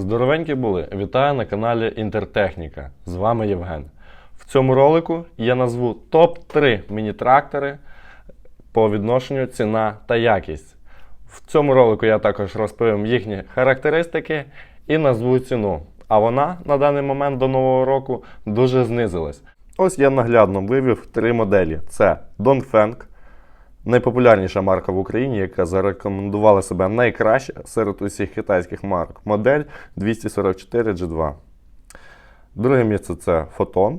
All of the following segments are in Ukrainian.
Здоровенькі були! Вітаю на каналі Інтертехніка. З вами Євген. В цьому ролику я назву топ-3 міні-трактори по відношенню ціна та якість. В цьому ролику я також розповім їхні характеристики і назву ціну. А вона на даний момент до нового року дуже знизилась. Ось я наглядно вивів три моделі: це Dongfeng, найпопулярніша марка в Україні, яка зарекомендувала себе найкраще серед усіх китайських марок. Модель 244 G2. Друге місце це Photon,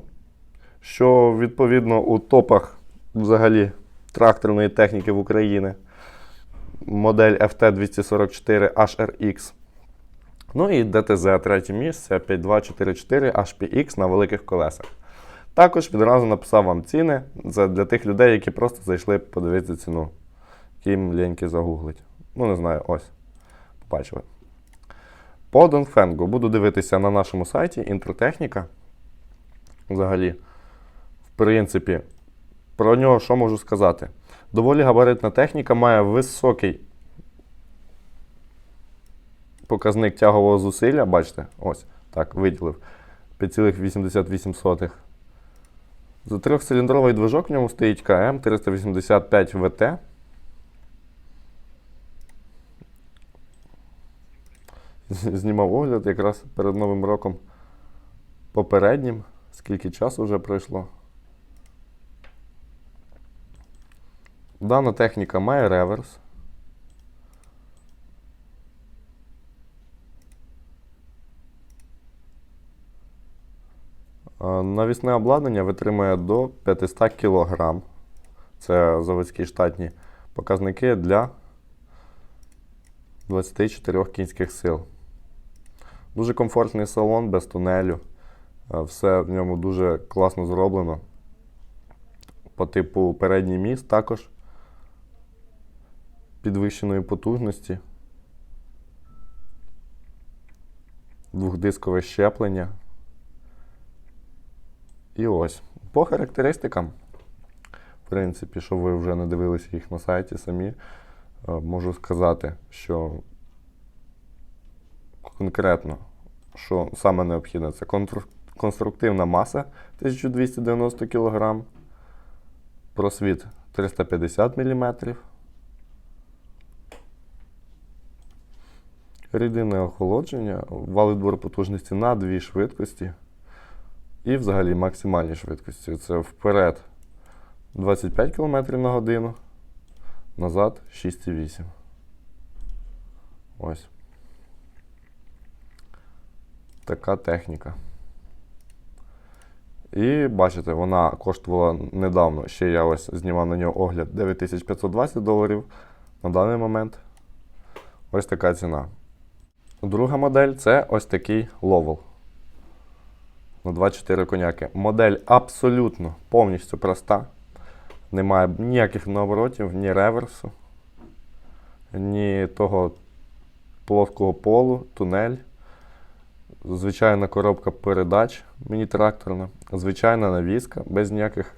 що відповідно у топах взагалі тракторної техніки в Україні. Модель FT244 HRX. Ну і DTZ третє місце 5244 HPX на великих колесах. Також відразу написав вам ціни це для тих людей, які просто зайшли подивитися ціну. Ким ліньки загуглить. Ну, не знаю, ось. Побачили. По Донфенгу буду дивитися на нашому сайті Інтертехніка. Взагалі, в принципі, про нього що можу сказати? Доволі габаритна техніка має високий показник тягового зусилля. Бачите, ось так, виділив 5,88. За трьохциліндровий движок в ньому стоїть КМ 385 ВТ. Знімав огляд якраз перед Новим роком попереднім. Скільки часу вже пройшло. Дана техніка має реверс. Навісне обладнання витримує до 500 кг. Це заводські штатні показники для 24 кінських сил. Дуже комфортний салон без тунелю. Е, Все в ньому дуже класно зроблено. По типу передній міст також підвищеної потужності. Двохдискове щеплення. І ось. По характеристикам, в принципі, що ви вже не дивилися їх на сайті самі, е, можу сказати, що конкретно, що саме необхідне, це конструктивна маса 1290 кг, просвіт 350 мм, рідинне охолодження, вал-відбор потужності на дві швидкості. І взагалі максимальні швидкості. Це вперед 25 км на годину, назад 6,8. Ось. Така техніка. І бачите, вона коштувала недавно, ще я ось знімав на нього огляд 9520 доларів. На даний момент ось така ціна. Друга модель це ось такий Lowell на 24 коняки. Модель абсолютно повністю проста. Немає ніяких наоборотів, ні реверсу, ні того плоского полу, тунель. Звичайна коробка передач міні-тракторна, звичайна навіска без ніяких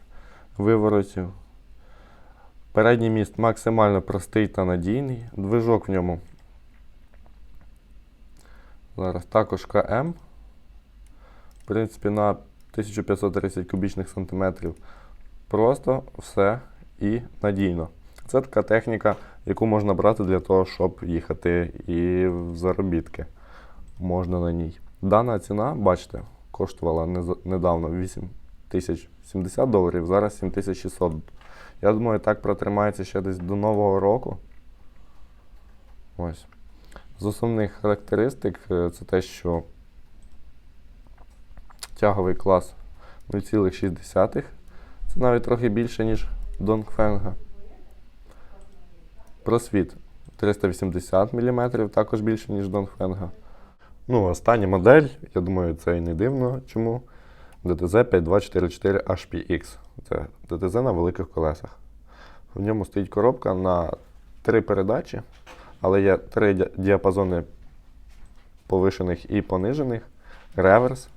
виворотів. Передній міст максимально простий та надійний. Движок в ньому. Зараз також КМ. В принципі, на 1530 кубічних сантиметрів. Просто все і надійно. Це така техніка, яку можна брати для того, щоб їхати і в заробітки. Можна на ній. Дана ціна, бачите, коштувала недавно 8 тисяч 70 доларів, зараз 7600. Я думаю, так протримається ще десь до Нового року. Ось. З основних характеристик е, це те, що тяговий клас 0,6. Це навіть трохи більше, ніж Донгфенга. Просвіт 380 мм, також більше, ніж Донгфенга. Ну, остання модель, я думаю, це і не дивно. Чому? DTZ 5244 HPX. Це DTZ на великих колесах. В ньому стоїть коробка на три передачі, але є три діапазони повишених і понижених, реверс.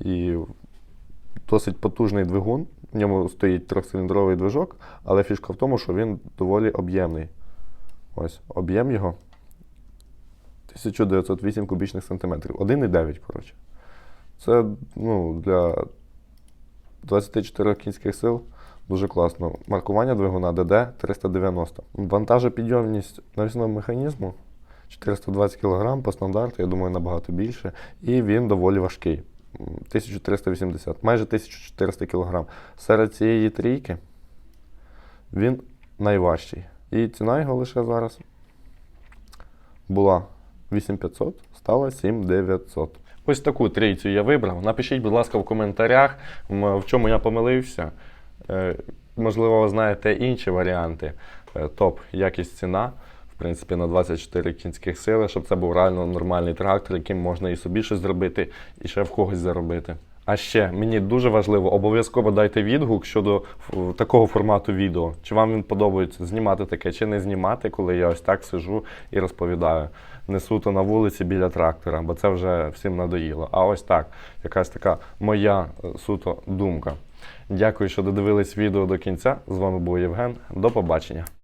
І досить потужний двигун. В ньому стоїть трьохциліндровий движок, але фішка в тому, що він доволі об'ємний. Ось, об'єм його 1908 кубічних сантиметрів. 1,9, коротше. Це ну, для 24 кінських сил дуже класно. Маркування двигуна ДД 390. Вантажопідйомність навісного механізму 420 кг по стандарту, я думаю, набагато більше. І він доволі важкий. М, 1380, майже 1400 кг. Серед цієї трійки він найважчий. І ціна його лише зараз була 8500, стала 7900. Ось таку трійцю я вибрав. Напишіть, будь ласка, в коментарях, в чому я помилився. Е, Можливо, ви знаєте інші варіанти. Е, Топ, якість ціна. В принципі, на 24 кінських сили, щоб це був реально нормальний трактор, яким можна і собі щось зробити, і ще в когось заробити. А ще мені дуже важливо, обов'язково дайте відгук щодо такого формату відео. Чи вам він подобається знімати таке, чи не знімати, коли я ось так сижу і розповідаю. Не суто на вулиці біля трактора, бо це вже всім надоїло. А ось так, якась така моя е, суто думка. Дякую, що додивились відео до кінця. З вами був Євген. До побачення.